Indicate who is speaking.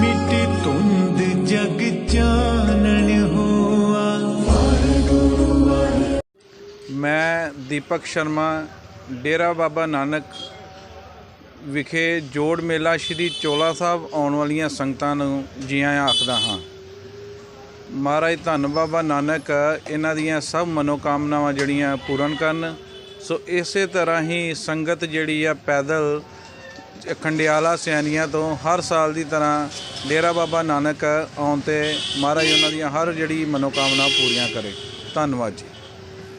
Speaker 1: ਮਿਟ ਮੈਂ ਦੀਪਕ ਸ਼ਰਮਾ, ਡੇਰਾ ਬਾਬਾ ਨਾਨਕ ਵਿਖੇ ਜੋੜ ਮੇਲਾ ਸ਼੍ਰੀ ਚੋਲਾ ਸਾਹਿਬ ਆਉਣ ਵਾਲੀਆਂ ਸੰਗਤਾਂ ਨੂੰ ਜੀ ਆਇਆਂ ਆਖਦਾ ਹਾਂ। ਮਹਾਰਾਜ, ਧੰਨ ਬਾਬਾ ਨਾਨਕ, ਇਹਨਾਂ ਦੀਆਂ ਸਭ ਮਨੋਕਾਮਨਾਵਾਂ ਜਿਹੜੀਆਂ ਪੂਰਨ ਕਰਨ। ਸੋ ਇਸੇ ਤਰ੍ਹਾਂ ਹੀ ਸੰਗਤ ਜਿਹੜੀ ਆ ਪੈਦਲ ਖੰਡਿਆਲਾ ਸਿਆਣੀਆਂ ਤੋਂ ਹਰ ਸਾਲ ਦੀ ਤਰ੍ਹਾਂ ਡੇਰਾ ਬਾਬਾ ਨਾਨਕ ਆਉਣ ਤੇ ਮਹਾਰਾਜ ਉਹਨਾਂ ਦੀਆਂ ਹਰ ਜਿਹੜੀ ਮਨੋਕਾਮਨਾ ਪੂਰੀਆਂ ਕਰੇ। ਧੰਨਵਾਦ ਜੀ।